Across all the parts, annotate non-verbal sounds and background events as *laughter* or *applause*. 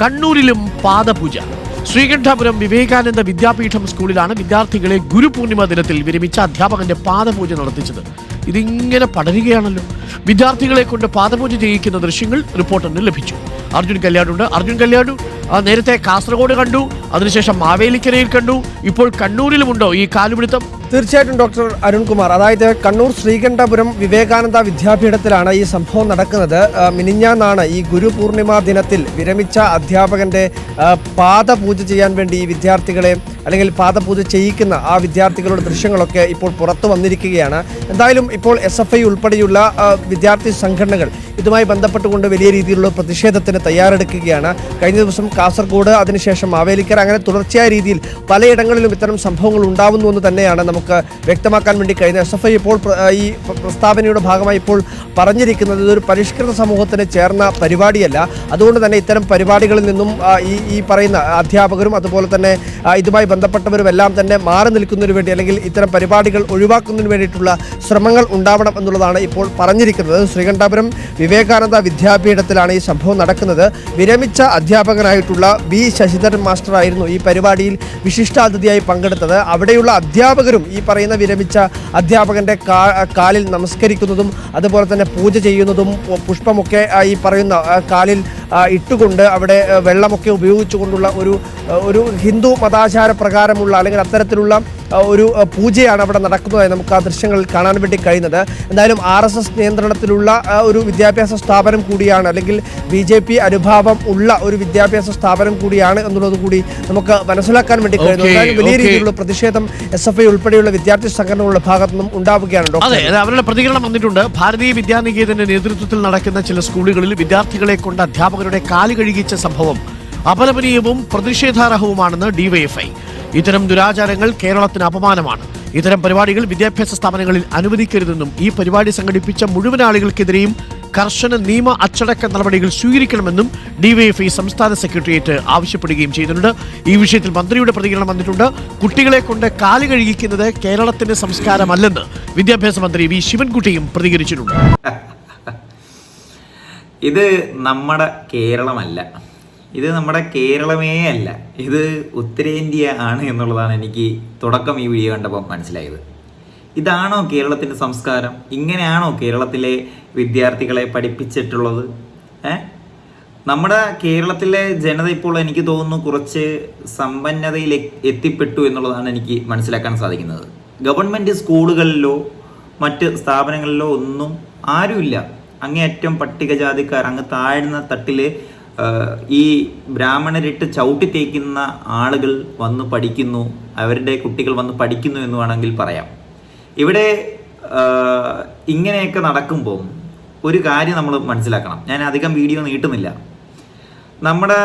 കണ്ണൂരിലും പാദപൂജ. ശ്രീകണ്ഠാപുരം വിവേകാനന്ദ വിദ്യാപീഠം സ്കൂളിലാണ് വിദ്യാർത്ഥികളെ ഗുരുപൂർണിമ ദിനത്തിൽ വിരമിച്ച അധ്യാപകന്റെ പാദപൂജ നടത്തിച്ചത്. ഇതിങ്ങനെ പടരുകയാണല്ലോ. വിദ്യാർത്ഥികളെ കൊണ്ട് പാദപൂജ ചെയ്യിക്കുന്ന ദൃശ്യങ്ങൾ റിപ്പോർട്ടറിന് ലഭിച്ചു. അർജുൻ കല്യാണുണ്ട് അർജുൻ കല്യാണു നേരത്തെ കാസർഗോഡ് കണ്ടു. അതിനുശേഷം മാവേലിക്കരയിൽ കണ്ടു. ഇപ്പോൾ കണ്ണൂരിലും ഉണ്ടോ ഈ കാലുപിടുത്തം? തീർച്ചയായിട്ടും ഡോക്ടർ അരുൺകുമാർ. അതായത് കണ്ണൂർ ശ്രീകണ്ഠപുരം വിവേകാനന്ദ വിദ്യാപീഠത്തിലാണ് ഈ സംഭവം നടക്കുന്നത്. മിനിഞ്ഞാന്നാണ് ഈ ഗുരുപൂർണിമ ദിനത്തിൽ വിരമിച്ച അധ്യാപകന്റെ ആ, പാദപൂജ ചെയ്യാൻ വേണ്ടി ഈ വിദ്യാർത്ഥികളെ അല്ലെങ്കിൽ പാദപൂജ ചെയ്യിക്കുന്ന ആ വിദ്യാർത്ഥികളുടെ ദൃശ്യങ്ങളൊക്കെ ഇപ്പോൾ പുറത്തു വന്നിരിക്കുകയാണ്. എന്തായാലും ഇപ്പോൾ എസ് എഫ് ഐ ഉൾപ്പെടെയുള്ള വിദ്യാർത്ഥി സംഘടനകൾ ഇതുമായി ബന്ധപ്പെട്ടുകൊണ്ട് വലിയ രീതിയിലുള്ള പ്രതിഷേധത്തിന് തയ്യാറെടുക്കുകയാണ്. കഴിഞ്ഞ ദിവസം കാസർഗോഡ് അതിനുശേഷം മാവേലിക്കര അങ്ങനെ തുടർച്ചയായ രീതിയിൽ പലയിടങ്ങളിലും ഇത്തരം സംഭവങ്ങൾ ഉണ്ടാവുന്നു എന്ന് തന്നെയാണ് നമുക്ക് വ്യക്തമാക്കാൻ വേണ്ടി കഴിയുന്നത് എസ് എഫ് ഐ ഇപ്പോൾ ഈ പ്രസ്താവനയുടെ ഭാഗമായി ഇപ്പോൾ പറഞ്ഞിരിക്കുന്നത് ഇതൊരു പരിഷ്കൃത സമൂഹത്തിന് ചേർന്ന പരിപാടിയല്ല. അതുകൊണ്ട് തന്നെ ഇത്തരം പരിപാടികളിൽ നിന്നും ഈ ഈ പറയുന്ന അധ്യാപകരും അതുപോലെ തന്നെ ഇതുമായി ബന്ധപ്പെട്ടവരും എല്ലാം തന്നെ മാറി നിൽക്കുന്നതിന് വേണ്ടി അല്ലെങ്കിൽ ഇത്തരം പരിപാടികൾ ഒഴിവാക്കുന്നതിന് വേണ്ടിയിട്ടുള്ള ശ്രമങ്ങൾ ഉണ്ടാവണം എന്നുള്ളതാണ് ഇപ്പോൾ പറഞ്ഞിരിക്കുന്നത്. ശ്രീകണ്ഠാപുരം വിവേകാനന്ദ വിദ്യാപീഠത്തിലാണ് ഈ സംഭവം നടക്കുന്നത്. വിരമിച്ച അധ്യാപകനായിട്ടുള്ള ബി ശശിധരൻ മാസ്റ്റർ ആയിരുന്നു ഈ പരിപാടിയിൽ വിശിഷ്ടാതിഥിയായി പങ്കെടുത്തത്. അവിടെയുള്ള അധ്യാപകരും ഈ പറയുന്ന വിരമിച്ച അധ്യാപകന്റെ കാലിൽ നമസ്കരിക്കുന്നതും അതുപോലെ തന്നെ പൂജ ചെയ്യുന്നതും പുഷ്പമൊക്കെ ഈ പറയുന്ന കാലിൽ ഇട്ടുകൊണ്ട് അവിടെ വെള്ളമൊക്കെ ഉപയോഗിച്ചുകൊണ്ടുള്ള ഒരു ഒരു ഹിന്ദു മതാചാര പ്രകാരമുള്ള അല്ലെങ്കിൽ അത്തരത്തിലുള്ള ഒരു പൂജയാണ് അവിടെ നടക്കുന്നതായി നമുക്ക് ആ ദൃശ്യങ്ങളിൽ കാണാൻ വേണ്ടി കഴിയുന്നത്. എന്തായാലും ആർ എസ് എസ് നിയന്ത്രണത്തിലുള്ള ഒരു വിദ്യാഭ്യാസ സ്ഥാപനം കൂടിയാണ് അല്ലെങ്കിൽ ബി ജെ പി അനുഭാവം ഉള്ള ഒരു വിദ്യാഭ്യാസ സ്ഥാപനം കൂടിയാണ് എന്നുള്ളത് കൂടി നമുക്ക് മനസ്സിലാക്കാൻ വേണ്ടി കഴിയുന്നു വലിയ രീതിയിലുള്ള പ്രതിഷേധം എസ് എഫ് ഐ ഉൾപ്പെടെയുള്ള വിദ്യാർത്ഥി സംഘടനകളുടെ ഭാഗത്തു നിന്നും ഉണ്ടാവുകയാണ് അതെ അവരുടെ പ്രതികരണം വന്നിട്ടുണ്ട്. ഭാരതീയ വിദ്യാനികേതന്റെ നേതൃത്വത്തിൽ നടക്കുന്ന ചില സ്കൂളുകളിൽ വിദ്യാർത്ഥികളെ കൊണ്ട് അധ്യാപകരുടെ കാൽ കഴുകിച്ച സംഭവം അപലപനീയവും പ്രതിഷേധാർഹവുമാണെന്ന് ഡിവൈഎഫ്ഐ ഇത്തരം ദുരാചാരങ്ങൾ കേരളത്തിന് അപമാനമാണ്. ഇത്തരം പരിപാടികൾ വിദ്യാഭ്യാസ സ്ഥാപനങ്ങളിൽ അനുവദിക്കരുതെന്നും ഈ പരിപാടി സംഘടിപ്പിച്ച മുഴുവൻ ആളുകൾക്കെതിരെയും കർശന നിയമ അച്ചടക്ക നടപടികൾ സ്വീകരിക്കണമെന്നും ഡിവൈഎഫ്ഐ സംസ്ഥാന സെക്രട്ടേറിയറ്റ് ആവശ്യപ്പെടുകയും ചെയ്തിട്ടുണ്ട്. ഈ വിഷയത്തിൽ മന്ത്രിയുടെ പ്രതികരണം വന്നിട്ടുണ്ട്. കുട്ടികളെ കൊണ്ട് കാൽ കഴുകിക്കുന്നത് കേരളത്തിന്റെ സംസ്കാരമല്ലെന്ന് വിദ്യാഭ്യാസ മന്ത്രി വി ശിവൻകുട്ടിയും പ്രതികരിച്ചിട്ടുണ്ട്. *laughs* ഇത് നമ്മുടെ കേരളമല്ല. ഇത് നമ്മുടെ കേരളമേ അല്ല. ഇത് ഉത്തരേന്ത്യ ആണ് എന്നുള്ളതാണ് എനിക്ക് തുടക്കം ഈ വീഡിയോ കണ്ടപ്പോൾ മനസ്സിലായത്. ഇതാണോ കേരളത്തിന്റെ സംസ്കാരം? ഇങ്ങനെയാണോ കേരളത്തിലെ വിദ്യാർത്ഥികളെ പഠിപ്പിച്ചിട്ടുള്ളത്? ഏ? നമ്മുടെ കേരളത്തിലെ ജനത ഇപ്പോൾ എനിക്ക് തോന്നുന്നു കുറച്ച് സമ്പന്നതയിൽ എത്തിപ്പെട്ടു എന്നുള്ളതാണ് എനിക്ക് മനസ്സിലാക്കാൻ സാധിക്കുന്നത്. ഗവൺമെന്റ് സ്കൂളുകളിലോ മറ്റ് സ്ഥാപനങ്ങളിലോ ഒന്നും ആരുമില്ല. അങ്ങേയറ്റം പട്ടികജാതിക്കാർ അങ്ങ് താഴ്ന്ന തട്ടിൽ ഈ ബ്രാഹ്മണരിട്ട് ചവിട്ടി തേക്കുന്ന ആളുകൾ വന്ന് പഠിക്കുന്നു. അവരുടെ കുട്ടികൾ വന്ന് പഠിക്കുന്നു എന്ന് വേണമെങ്കിൽ പറയാം. ഇവിടെ ഇങ്ങനെയൊക്കെ നടക്കുമ്പോൾ ഒരു കാര്യം നമ്മൾ മനസ്സിലാക്കണം. ഞാൻ അധികം വീഡിയോ നീട്ടുന്നില്ല നമ്മുടെ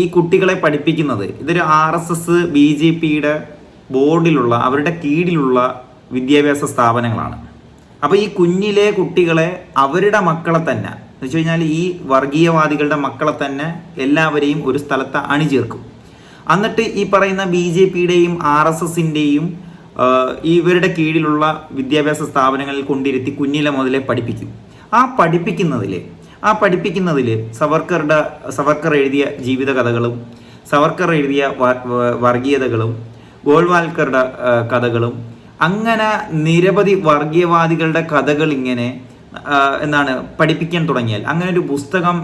ഈ കുട്ടികളെ പഠിപ്പിക്കുന്നത് ഇതൊരു R S S B J പിയുടെ ബോർഡിലുള്ള അവരുടെ കീഴിലുള്ള വിദ്യാഭ്യാസ സ്ഥാപനങ്ങളാണ്. അപ്പോൾ ഈ കുഞ്ഞിലെ കുട്ടികളെ അവരുടെ മക്കളെ തന്നെ എന്ന് വെച്ച് കഴിഞ്ഞാൽ ഈ വർഗീയവാദികളുടെ മക്കളെ തന്നെ എല്ലാവരെയും ഒരു സ്ഥലത്ത് അണിചേർക്കും. എന്നിട്ട് ഈ പറയുന്ന ബി ജെ പിയുടെയും ആർ എസ് എസിന്റെയും ഇവരുടെ കീഴിലുള്ള വിദ്യാഭ്യാസ സ്ഥാപനങ്ങളിൽ കൊണ്ടിരുത്തി കുഞ്ഞിലെ മുതലേ പഠിപ്പിക്കും. ആ പഠിപ്പിക്കുന്നതിൽ ആ പഠിപ്പിക്കുന്നതിൽ സവർക്കറുടെ സവർക്കർ എഴുതിയ ജീവിത കഥകളും സവർക്കർ എഴുതിയ വർഗീയതകളും ഗോൾവാൽക്കറുടെ കഥകളും അങ്ങനെ നിരവധി വർഗീയവാദികളുടെ കഥകൾ ഇങ്ങനെ എന്താണ് പഠിപ്പിക്കാൻ തുടങ്ങിയാൽ അങ്ങനെ ഒരു പുസ്തകം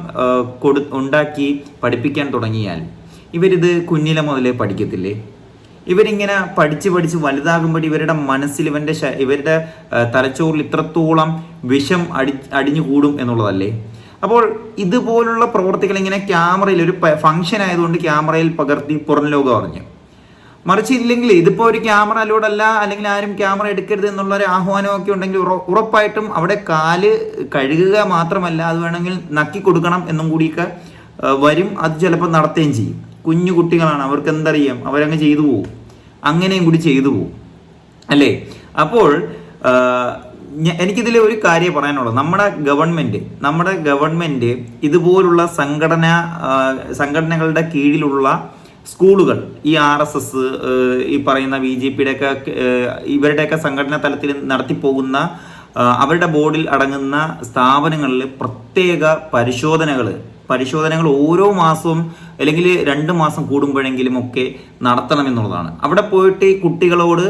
കൊടു ഉണ്ടാക്കി പഠിപ്പിക്കാൻ തുടങ്ങിയാൽ ഇവരിത് കുഞ്ഞിലെ മുതലേ പഠിക്കത്തില്ലേ? ഇവരിങ്ങനെ പഠിച്ച് പഠിച്ച് വലുതാകുമ്പോൾ ഇവരുടെ മനസ്സിൽ ഇവന്റെ ഇവരുടെ തലച്ചോറിൽ ഇത്രത്തോളം വിഷം അടി അടിഞ്ഞു കൂടും എന്നുള്ളതല്ലേ? അപ്പോൾ ഇതുപോലുള്ള പ്രവർത്തികൾ ഇങ്ങനെ ക്യാമറയിൽ ഒരു ഫംഗ്ഷൻ ആയതുകൊണ്ട് ക്യാമറയിൽ പകർത്തി പുറം ലോകം അറിഞ്ഞു. മറിച്ച് ഇല്ലെങ്കിൽ ഇതിപ്പോൾ ഒരു ക്യാമറ അല്ലോടല്ല അല്ലെങ്കിൽ ആരും ക്യാമറ എടുക്കരുത് എന്നുള്ള ഒരു ആഹ്വാനമൊക്കെ ഉണ്ടെങ്കിൽ ഉറ- ഉറപ്പായിട്ടും അവിടെ കാൽ കഴുകുക മാത്രമല്ല അത് വേണമെങ്കിൽ നക്കി കൊടുക്കണം എന്നും കൂടിയൊക്കെ വരും. അത് ചിലപ്പോൾ നടത്തുകയും ചെയ്യും. കുഞ്ഞു കുട്ടികളാണ് അവർക്ക് എന്തറിയാം? അവരങ്ങ് ചെയ്തു പോകും. അങ്ങനെയും കൂടി ചെയ്തു പോകും അല്ലേ? അപ്പോൾ എനിക്കിതിൽ ഒരു കാര്യം പറയാനുള്ളത് നമ്മുടെ ഗവൺമെന്റ് നമ്മുടെ ഗവൺമെന്റ് ഇതുപോലുള്ള സംഘടന സംഘടനകളുടെ കീഴിലുള്ള സ്കൂളുകൾ ഈ ആർ എസ് എസ് ഈ പറയുന്ന ബി ജെ പിയുടെ ഒക്കെ ഇവരുടെയൊക്കെ സംഘടനാ തലത്തിൽ നടത്തിപ്പോകുന്ന അവരുടെ ബോർഡിൽ അടങ്ങുന്ന സ്ഥാപനങ്ങളിൽ പ്രത്യേക പരിശോധനകൾ പരിശോധനകൾ ഓരോ മാസവും അല്ലെങ്കിൽ രണ്ട് മാസം കൂടുമ്പോഴെങ്കിലും ഒക്കെ നടത്തണം എന്നുള്ളതാണ് അവിടെ പോയിട്ട് ഈ കുട്ടികളോട്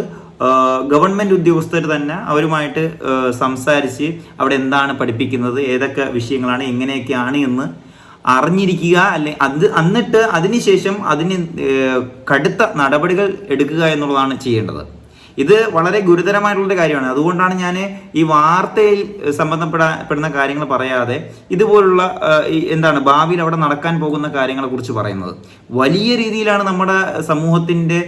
ഗവൺമെന്റ് ഉദ്യോഗസ്ഥർ തന്നെ അവരുമായിട്ട് സംസാരിച്ച് അവിടെ എന്താണ് പഠിപ്പിക്കുന്നത് ഏതൊക്കെ വിഷയങ്ങളാണ് എങ്ങനെയൊക്കെയാണ് എന്ന് അറിഞ്ഞിരിക്കുക അല്ലെ അത് എന്നിട്ട് അതിനുശേഷം അതിന് കടുത്ത നടപടികൾ എടുക്കുക എന്നുള്ളതാണ് ചെയ്യേണ്ടത്. ഇത് വളരെ ഗുരുതരമായിട്ടുള്ളൊരു കാര്യമാണ്. അതുകൊണ്ടാണ് ഞാൻ ഈ വാർത്തയിൽ സംബന്ധപ്പെടപ്പെടുന്ന കാര്യങ്ങൾ പറയാതെ ഇതുപോലുള്ള എന്താണ് ഭാവിയിൽ അവിടെ നടക്കാൻ പോകുന്ന കാര്യങ്ങളെ കുറിച്ച് പറയുന്നത്. വലിയ രീതിയിലാണ് നമ്മുടെ സമൂഹത്തിന്റെ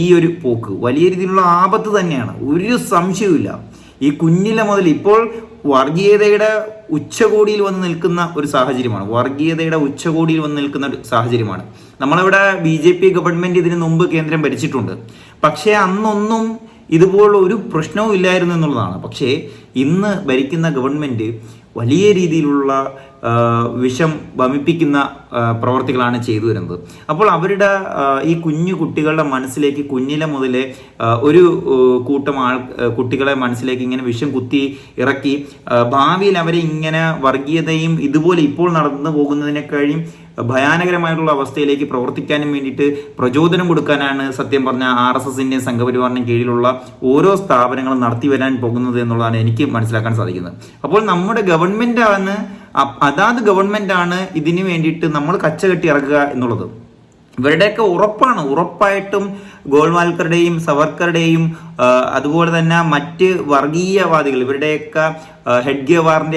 ഈ ഒരു പോക്ക്. വലിയ രീതിയിലുള്ള ആപത്ത് തന്നെയാണ്. ഒരു സംശയവുമില്ല. ഈ കുഞ്ഞിലെ മുതൽ ഇപ്പോൾ വർഗീയതയുടെ ഉച്ചകോടിയിൽ വന്ന് നിൽക്കുന്ന ഒരു സാഹചര്യമാണ്. വർഗീയതയുടെ ഉച്ചകോടിയിൽ വന്ന് നിൽക്കുന്ന ഒരു സാഹചര്യമാണ്. നമ്മളിവിടെ ബി ജെ പി ഗവൺമെന്റ് ഇതിനു മുമ്പ് കേന്ദ്രം ഭരിച്ചിട്ടുണ്ട്. പക്ഷേ അന്നൊന്നും ഇതുപോലുള്ള ഒരു പ്രശ്നവും ഇല്ലായിരുന്നു എന്നുള്ളതാണ്. പക്ഷേ ഇന്ന് ഭരിക്കുന്ന ഗവൺമെന്റ് വലിയ രീതിയിലുള്ള വിഷം വമിപ്പിക്കുന്ന പ്രവർത്തികളാണ് ചെയ്തു വരുന്നത്. അപ്പോൾ അവരുടെ ഈ കുഞ്ഞു കുട്ടികളുടെ മനസ്സിലേക്ക് കുഞ്ഞിലെ മുതലേ ഒരു കൂട്ടം ആൾ കുട്ടികളെ മനസ്സിലേക്ക് ഇങ്ങനെ വിഷം കുത്തി ഇറക്കി ഭാവിയിൽ അവരെ ഇങ്ങനെ വർഗീയതയും ഇതുപോലെ ഇപ്പോൾ നടന്നു പോകുന്നതിനേക്കാളും ഭയാനകരമായിട്ടുള്ള അവസ്ഥയിലേക്ക് പ്രവർത്തിക്കാനും വേണ്ടിയിട്ട് പ്രചോദനം കൊടുക്കാനാണ് സത്യം പറഞ്ഞ ആർ എസ് എസിന്റെ സംഘപരിവാറിന് കീഴിലുള്ള ഓരോ സ്ഥാപനങ്ങളും നടത്തി വരാൻ പോകുന്നത് എന്നുള്ളതാണ് എനിക്ക് മനസ്സിലാക്കാൻ സാധിക്കുന്നത്. അപ്പോൾ നമ്മുടെ ഗവൺമെന്റ് ആണ് അതാത് ഗവൺമെന്റ് ആണ് ഇതിനു വേണ്ടിയിട്ട് നമ്മൾ കച്ചകെട്ടി ഇറക്കുക എന്നുള്ളത്. ഇവരുടെയൊക്കെ ഉറപ്പാണ്. ഉറപ്പായിട്ടും ഗോൾവാൽക്കറുടെയും സവർക്കറുടെയും അതുപോലെ തന്നെ മറ്റ് വർഗീയവാദികൾ ഇവരുടെയൊക്കെ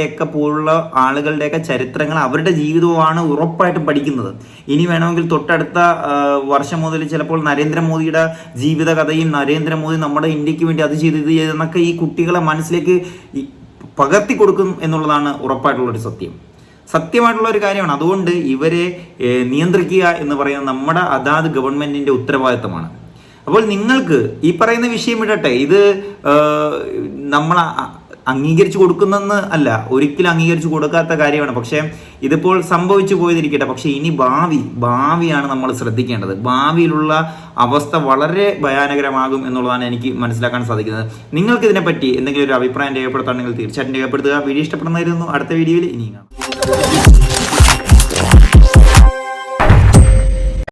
ഒക്കെ പോലുള്ള ആളുകളുടെയൊക്കെ ചരിത്രങ്ങൾ അവരുടെ ജീവിതവുമാണ് ഉറപ്പായിട്ടും പഠിക്കുന്നത്. ഇനി വേണമെങ്കിൽ തൊട്ടടുത്ത വർഷം മുതൽ ചിലപ്പോൾ നരേന്ദ്രമോദിയുടെ ജീവിതകഥയും നരേന്ദ്രമോദി നമ്മുടെ ഇന്ത്യയ്ക്ക് വേണ്ടി അത് ചെയ്ത് ഇത് ചെയ്തെന്നൊക്കെ ഈ കുട്ടികളെ മനസ്സിലേക്ക് പകർത്തി കൊടുക്കും എന്നുള്ളതാണ് ഉറപ്പായിട്ടുള്ള ഒരു സത്യം. സത്യമായിട്ടുള്ള ഒരു കാര്യമാണ്. അതുകൊണ്ട് ഇവരെ നിയന്ത്രിക്കുക എന്ന് പറയുന്നത് നമ്മുടെ അതാത് ഗവൺമെന്റിന്റെ ഉത്തരവാദിത്തമാണ്. അപ്പോൾ നിങ്ങൾക്ക് ഈ പറയുന്ന വിഷയം ഇടട്ടെ ഇത് നമ്മൾ അംഗീകരിച്ചു കൊടുക്കുന്നെന്ന് അല്ല ഒരിക്കലും അംഗീകരിച്ചു കൊടുക്കാത്ത കാര്യമാണ്. പക്ഷേ ഇതിപ്പോൾ സംഭവിച്ചു പോയതിരിക്കട്ടെ. പക്ഷേ ഇനി ഭാവി ഭാവിയാണ് നമ്മൾ ശ്രദ്ധിക്കേണ്ടത്. ഭാവിയിലുള്ള അവസ്ഥ വളരെ ഭയാനകരമാകും എന്നുള്ളതാണ് എനിക്ക് മനസ്സിലാക്കാൻ സാധിക്കുന്നത്. നിങ്ങൾക്ക് ഇതിനെപ്പറ്റി എന്തെങ്കിലും ഒരു അഭിപ്രായം രേഖപ്പെടുത്താണെങ്കിൽ തീർച്ചയായിട്ടും രേഖപ്പെടുത്തുക. വീഡിയോ ഇഷ്ടപ്പെടുന്നതായിരുന്നു അടുത്ത വീഡിയോയിൽ ഇനിയും കാണാം.